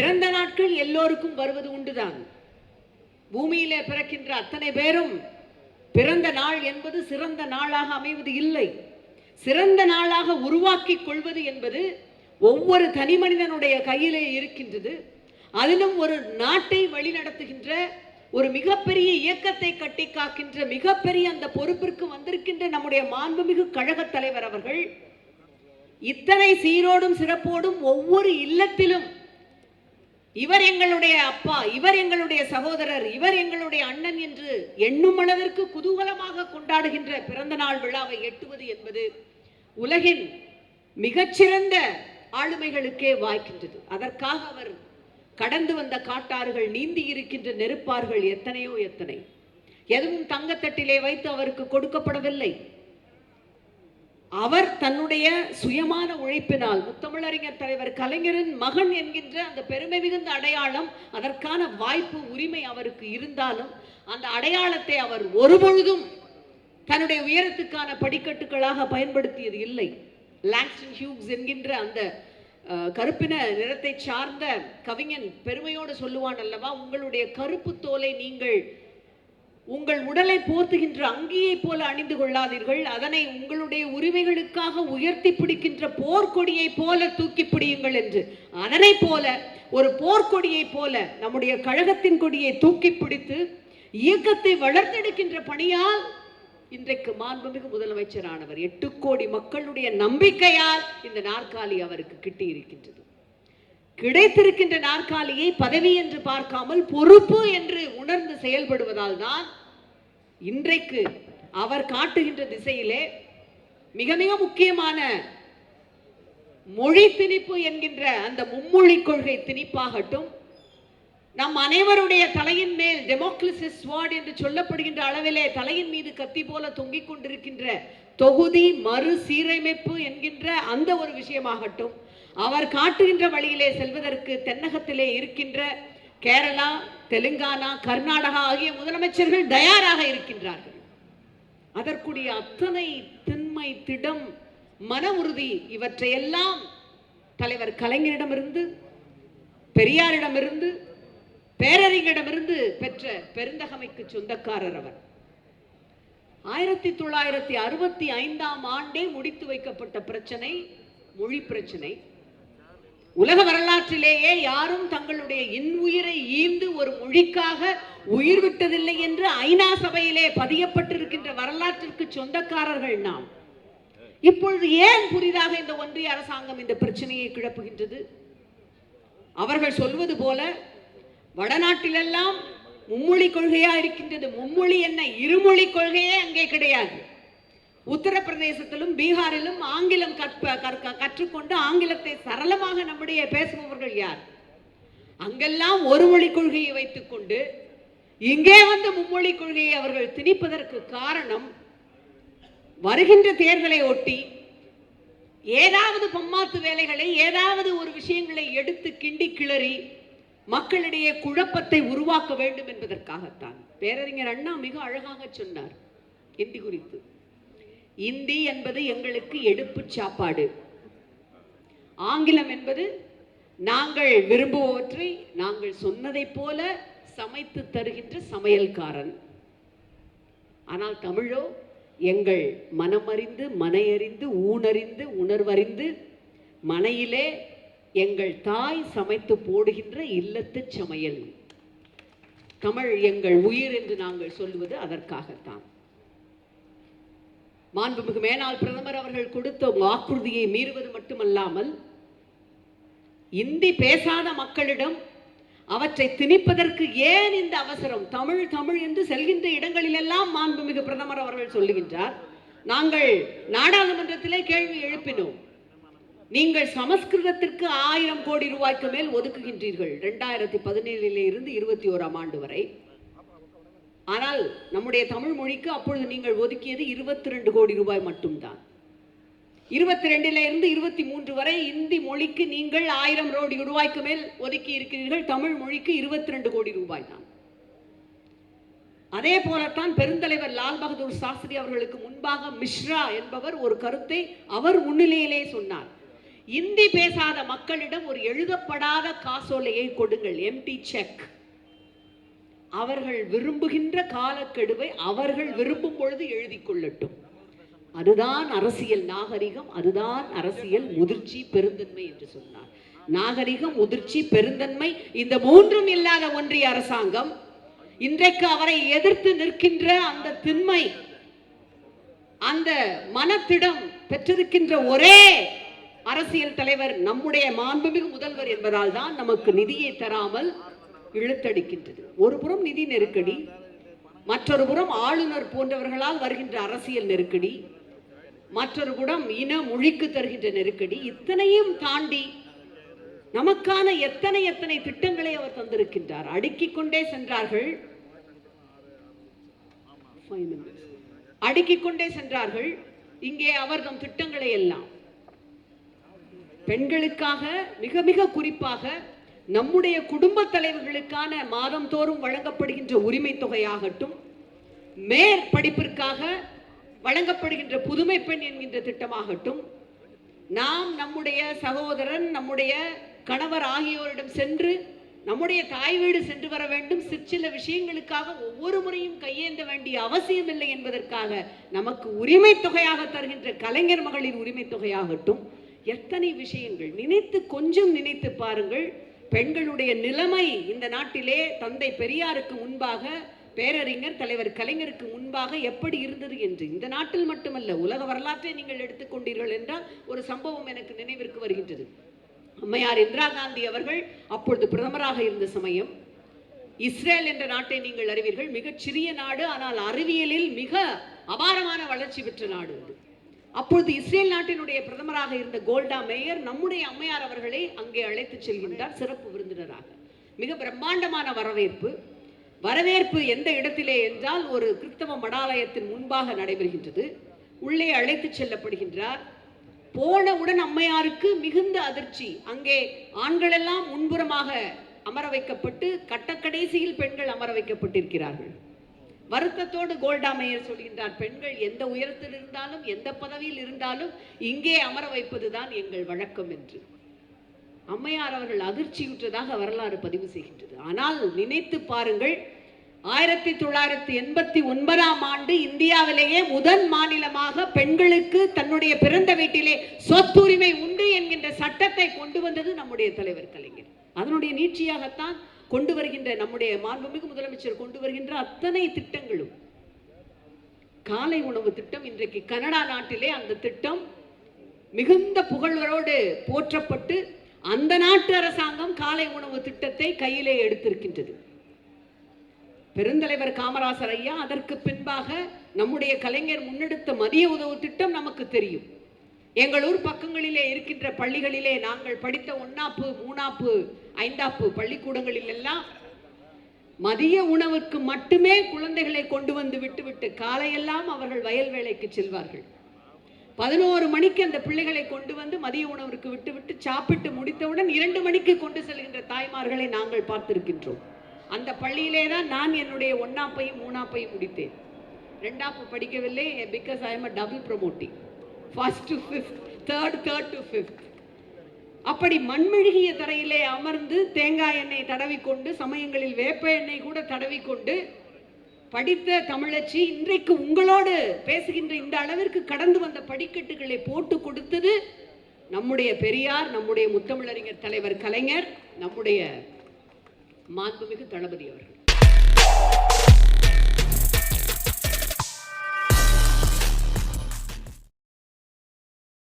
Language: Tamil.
பிறந்த நாட்கள் எல்லோருக்கும் வருவது உண்டுதான். பூமியிலே பிறக்கின்ற அத்தனை பேரும் பிறந்த நாள் என்பது சிறந்த நாளாக அமைவது இல்லை. சிறந்த நாளாக உருவாக்கி கொள்வது என்பது ஒவ்வொரு தனி மனிதனுடைய கையிலே இருக்கின்றது. அதிலும் ஒரு நாட்டை வழிநடத்துகின்ற ஒரு மிகப்பெரிய இயக்கத்தை கட்டி காக்கின்ற மிகப்பெரிய அந்த பொறுப்பிற்கு வந்திருக்கின்ற நம்முடைய மாண்புமிகு கழகத் தலைவர் அவர்கள் இத்தனை சீரோடும் சிறப்போடும் ஒவ்வொரு இல்லத்திலும் இவர் எங்களுடைய அப்பா இவர் எங்களுடைய சகோதரர் இவர் எங்களுடைய அண்ணன் என்று எண்ணும் அளவிற்கு குதூகலமாக கொண்டாடுகின்ற பிறந்த நாள் விழாவை எட்டுவது என்பது உலகின் மிகச்சிறந்த ஆளுமைகளுக்கே வாய்க்கின்றது. அதற்காக அவர் கடந்து வந்த காட்டாறுகள் நீந்தி இருக்கின்ற நெருப்பார்கள் எத்தனையோ எத்தனை. எதுவும் தங்கத்தட்டிலே வைத்து அவருக்கு கொடுக்கப்படவில்லை. அவர் தன்னுடைய சுயமான உழைப்பினால் முத்தமிழறிஞர் தலைவர் கலைஞரின் மகன் என்கின்ற அந்த பெருமை மிகுந்த அடையாளம் அதற்கான வாய்ப்பு உரிமை அவருக்கு இருந்தாலும் அந்த அடையாளத்தை அவர் ஒருபொழுதும் தன்னுடைய உயரத்துக்கான படிக்கட்டுகளாக பயன்படுத்தியது இல்லை. லாங்ஸ்டன் ஹியூக்ஸ் என்கின்ற அந்த கருப்பின நிறத்தை சார்ந்த கவிஞன் பெருமையோடு சொல்லுவான் அல்லவா உங்களுடைய கருப்பு தோலை நீங்கள் உங்கள் உடலை போர்த்துகின்ற அங்கியை போல அணிந்து கொள்ளாதீர்கள். அதனை உங்களுடைய உரிமைகளுக்காக உயர்த்தி பிடிக்கின்ற போர்க்கொடியைப் போல தூக்கி பிடியுங்கள் என்று. அதனைப் போல ஒரு போர்க்கொடியைப் போல நம்முடைய கழகத்தின் கொடியை தூக்கி பிடித்து இயக்கத்தை வளர்த்தெடுக்கின்ற பணியால் இன்றைக்கு மாண்புமிகு முதலமைச்சரானவர் எட்டு கோடி மக்களுடைய நம்பிக்கையால் இந்த நாற்காலி அவருக்கு கிட்டி இருக்கின்றது கிடைத்திருக்கின்ற நாற்காலியை பதவி என்று பார்க்காமல் பொறுப்பு என்று உணர்ந்து செயல்படுவதால் தான் இன்றைக்கு அவர் காட்டுகின்ற திசையிலே மிக மிக முக்கியமான மொழி திணிப்பு என்கின்ற அந்த மும்மொழி கொள்கை திணிப்பாகட்டும் நம் அனைவருடைய தலையின் மேல் டெமோக்ரசிஸ் ஸ்வாட் என்று சொல்லப்படுகின்ற அளவிலே தலையின் மீது கத்தி போல தொங்கிக் கொண்டிருக்கின்ற தொகுதி மறு சீரமைப்பு என்கின்ற அந்த ஒரு விஷயமாகட்டும் அவர் காட்டுகின்ற வழியிலே செல்வதற்கு தென்னகத்திலே இருக்கின்ற கேரளா தெலுங்கானா கர்நாடகா ஆகிய முதலமைச்சர்கள் தயாராக இருக்கின்றார்கள். அதற்குரிய அத்தனை திண்மை திடம் மன உறுதி இவற்றையெல்லாம் தலைவர் கலைஞரிடமிருந்து பெரியாரிடமிருந்து பேரறிஞரிடமிருந்து பெற்ற பெருந்தகமைக்கு சொந்தக்காரர் அவர். ஆயிரத்தி தொள்ளாயிரத்தி அறுபத்தி ஐந்தாம் ஆண்டே முடித்து வைக்கப்பட்ட பிரச்சனை மொழி பிரச்சனை. உலக வரலாற்றிலேயே யாரும் தங்களுடைய இன்னுயிரை ஈந்து ஒரு மொழிக்காக உயிர் விட்டதில்லை என்று ஐநா சபையிலே பதியப்பட்டிருக்கின்ற வரலாற்றிற்கு சொந்தக்காரர்கள் நாம். இப்பொழுது ஏன் புதிதாக இந்த ஒன்றிய அரசாங்கம் இந்த பிரச்சனையை கிளப்புகின்றது? அவர்கள் சொல்வது போல வடநாட்டிலெல்லாம் மும்மொழி கொள்கையா இருக்கின்றது. மும்மொழி என்ன? இருமொழி கொள்கையே அங்கே கிடையாது. உத்தரப்பிரதேசத்திலும் பீகாரிலும் ஆங்கிலம் கற்ப கற்க கற்றுக்கொண்டு ஆங்கிலத்தை சரளமாக நம்முடைய பேசுபவர்கள் யார்? அங்கெல்லாம் ஒரு மொழி கொள்கையை வைத்துக்கொண்டு இங்கே வந்து மும்மொழி கொள்கையை அவர்கள் திணிப்பதற்கு காரணம் வருகின்ற தேர்தலை ஒட்டி ஏதாவது பம்மாத்து வேலைகளை ஏதாவது ஒரு விஷயங்களை எடுத்து கிண்டி கிளறி மக்களிடையே குழப்பத்தை உருவாக்க வேண்டும் என்பதற்காகத்தான். பேரறிஞர் அண்ணா மிக அழகாக சொன்னார் இந்தி குறித்து. இந்தி என்பது எங்களுக்கு எடுப்புச் சாப்பாடு. ஆங்கிலம் என்பது நாங்கள் விரும்புவற்றை நாங்கள் சொன்னதைப் போல சமைத்து தருகின்ற சமையல்காரன். ஆனால் தமிழோ எங்கள் மனமறிந்து மனையறிந்து ஊனறிந்து உணர்வறிந்து மனையிலே எங்கள் தாய் சமைத்து போடுகின்ற இல்லத்து சமையல். தமிழ் எங்கள் உயிர் என்று நாங்கள் சொல்லுவது அதற்காகத்தான். மாண்புமிகு மேலாள் பிரதமர் அவர்கள் கொடுத்த வாக்குறுதியை மீறுவது மட்டுமல்லாமல் இந்தி பேசாத மக்களிடம் அவற்றை திணிப்பதற்கு ஏன் இந்த அவசரம்? தமிழ் தமிழ் என்று செல்கின்ற இடங்களிலெல்லாம் மாண்புமிகு பிரதமர் அவர்கள் சொல்லுகின்றார். நாங்கள் நாடாளுமன்றத்திலே கேள்வி எழுப்பினோம். நீங்கள் சமஸ்கிருதத்திற்கு ஆயிரம் கோடி ரூபாய்க்கு மேல் ஒதுக்குகின்றீர்கள். ரெண்டாயிரத்தி பதினேழிலே இருந்து இருபத்தி ஓராம் ஆண்டு வரை. ஆனால் நம்முடைய தமிழ் மொழிக்கு அப்பொழுது நீங்கள் ஒதுக்கியது இருபத்தி ரெண்டு கோடி ரூபாய் மட்டும்தான். இருபத்தி ரெண்டுல இருந்து இருபத்தி மூன்று வரை இந்தி மொழிக்கு நீங்கள் ஆயிரம் கோடி ரூபாய்க்கு மேல் ஒதுக்கி இருக்கிறீர்கள். தமிழ் மொழிக்கு இருபத்தி ரெண்டு கோடி ரூபாய் தான். அதே போலத்தான் பெருந்தலைவர் லால் பகதூர் சாஸ்திரி அவர்களுக்கு முன்பாக மிஸ்ரா என்பவர் ஒரு கருத்தை அவர் முன்னிலையிலே சொன்னார். இந்தி பேசாத மக்களிடம் ஒரு எழுதப்படாத காசோலையை கொடுங்கள் எம்டி செக் அவர்கள் விரும்புகின்ற காலக்கெடுவை அவர்கள் விரும்பும் பொழுது எழுதிக் கொள்ளட்டும். அதுதான் அரசியல் நாகரிகம் அதுதான் அரசியல் முதிர்ச்சி பெருந்தன்மை என்று சொன்னார். நாகரிகம் முதிர்ச்சி பெருந்தன்மை இந்த மூன்றும் இல்லாத ஒன்றிய அரசாங்கம் இன்றைக்கு அவரை எதிர்த்து நிற்கின்ற அந்த திண்மை அந்த மனத்திடம் பெற்றிருக்கின்ற ஒரே அரசியல் தலைவர் நம்முடைய மாண்புமிகு முதல்வர் என்பதால் தான் நமக்கு நிதியை தராமல் இழுத்தடிக்கின்றது. ஒரு புறம் நிதி நெருக்கடி மற்றொரு புறம் ஆளுநர் போன்றவர்களால் வருகின்ற அரசியல் நெருக்கடி மற்றொரு புறம் இன மொழிக்கு தருகின்ற நெருக்கடி இத்தனையும் தாண்டி நமக்கான எத்தனை எத்தனை திட்டங்களை அவர் தந்திருக்கின்றார். அடுக்கிக் கொண்டே சென்றார்கள். அடுக்கிக் கொண்டே சென்றார்கள். இங்கே அவர் தம் திட்டங்களை எல்லாம். பெண்களுக்காக மிக மிக குறிப்பாக நம்முடைய குடும்ப தலைவர்களுக்கான மாதந்தோறும் வழங்கப்படுகின்ற உரிமை தொகையாகட்டும் மேற்படிப்பிற்காக வழங்கப்படுகின்ற புதுமை பெண் என்கின்ற திட்டமாகட்டும் நாம் நம்முடைய சகோதரன் நம்முடைய கணவர் ஆகியோரிடம் சென்று நம்முடைய தாய் வீடு சென்று வர வேண்டும். சிற்சில விஷயங்களுக்காக ஒவ்வொரு முறையும் கையேந்த வேண்டிய அவசியம் இல்லை என்பதற்காக நமக்கு உரிமை தொகையாக தருகின்ற கலைஞர் மகளின் உரிமை தொகையாகட்டும் எத்தனை விஷயங்கள் நினைத்து கொஞ்சம் நினைத்து பாருங்கள். பெண்களுடைய நிலைமை இந்த நாட்டிலே தந்தை பெரியாருக்கு முன்பாக பேரறிஞர் தலைவர் கலைஞருக்கு முன்பாக எப்படி இருந்தது என்று. இந்த நாட்டில் மட்டுமல்ல உலக வரலாற்றை நீங்கள் எடுத்துக்கொண்டீர்கள் என்றால் ஒரு சம்பவம் எனக்கு நினைவிற்கு வருகின்றது. அம்மையார் இந்திரா காந்தி அவர்கள் அப்பொழுது பிரதமராக இருந்த சமயம் இஸ்ரேல் என்ற நாட்டை நீங்கள் அறிவீர்கள் மிகச் சிறிய நாடு ஆனால் அறிவியலில் மிக அபாரமான வளர்ச்சி பெற்ற நாடு அது. அப்பொழுது இஸ்ரேல் நாட்டினுடைய பிரதமராக இருந்த கோல்டா மேயர் நம்முடைய அம்மையார் அவர்களை அங்கே அழைத்து செல்கின்றார் சிறப்பு விருந்தினராக. மிக பிரம்மாண்டமான வரவேற்பு. வரவேற்பு எந்த இடத்திலே என்றால் ஒரு கிறிஸ்தவ மடாலயத்தின் முன்பாக நடைபெறுகின்றது. உள்ளே அழைத்து செல்லப்படுகின்றார். போனவுடன் அம்மையாருக்கு மிகுந்த அதிர்ச்சி. அங்கே ஆண்களெல்லாம் முன்புறமாக அமர வைக்கப்பட்டு கட்டக்கடைசியில் பெண்கள் அமர வைக்கப்பட்டிருக்கிறார்கள். வருத்தத்தோடு கோல்டா மேயர் சொல்கின்றார் பெண்கள் எந்த உயரத்தில் இருந்தாலும் எந்த பதவியில் இருந்தாலும் இங்கே அமர வைப்பதுதான் எங்கள் வழக்கம் என்று. அம்மையார் அவர்கள் அதிர்ச்சியுற்றதாக வரலாறு பதிவு செய்கின்றது. ஆனால் நினைத்து பாருங்கள் ஆயிரத்தி தொள்ளாயிரத்தி எண்பத்தி ஒன்பதாம் ஆண்டு இந்தியாவிலேயே முதன் மாநிலமாக பெண்களுக்கு தன்னுடைய பிறந்த வீட்டிலே சொத்துரிமை உண்டு என்கின்ற சட்டத்தை கொண்டு வந்தது நம்முடைய தலைவர் கலைஞர். அதனுடைய நீட்சியாகத்தான் கொண்டு வருகின்ற நம்முடைய மாண்புமிகு முதலமைச்சர் கொண்டு வருகின்ற அத்தனை திட்டங்களும். காலை உணவு திட்டம் இன்றைக்கு கனடா நாட்டிலே அந்த திட்டம் மிகுந்த புகழ்வரோடு போற்றப்பட்டு அந்த நாட்டு அரசாங்கம் காலை உணவு திட்டத்தை கையிலே எடுத்திருக்கின்றது. பெருந்தலைவர் காமராசர் ஐயா அதற்கு பின்பாக நம்முடைய கலைஞர் முன்னெடுத்த மதிய உதவு திட்டம் நமக்கு தெரியும். எங்கள் ஊர் பக்கங்களிலே இருக்கின்ற பள்ளிகளிலே நாங்கள் படித்த ஒன்னாப்பு மூணாப்பு ஐந்தாப்பு பள்ளிக்கூடங்களில் எல்லாம் மதிய உணவுக்கு மட்டுமே குழந்தைகளை கொண்டு வந்து விட்டுவிட்டு காலையெல்லாம் அவர்கள் வயல் வேலைக்கு செல்வார்கள். பதினோரு மணிக்கு அந்த பிள்ளைகளை கொண்டு வந்து மதிய உணவிற்கு விட்டுவிட்டு சாப்பிட்டு முடித்தவுடன் இரண்டு மணிக்கு கொண்டு செல்கின்ற தாய்மார்களை நாங்கள் பார்த்திருக்கின்றோம். அந்த பள்ளியிலே தான் நான் என்னுடைய ஒன்னாப்பையும் மூணாப்பையும் முடித்தேன். ரெண்டாப்பு படிக்கவில்லை because I am a double promoting first to fifth third third to fifth அப்படி மண்மெழுகிய தரையிலே அமர்ந்து தேங்காய் எண்ணெய் தடவிக்கொண்டு சமயங்களில் வேப்ப எண்ணெய் கூட தடவிக்கொண்டு படித்த தமிழச்சி இன்றைக்கு உங்களோடு பேசுகின்ற இந்த அளவிற்கு கடந்து வந்த படிக்கட்டுகளை போட்டு கொடுத்தது நம்முடைய பெரியார் நம்முடைய முத்தமிழறிஞர் தலைவர் கலைஞர் நம்முடைய மாண்புமிகு தளபதி அவர்கள்.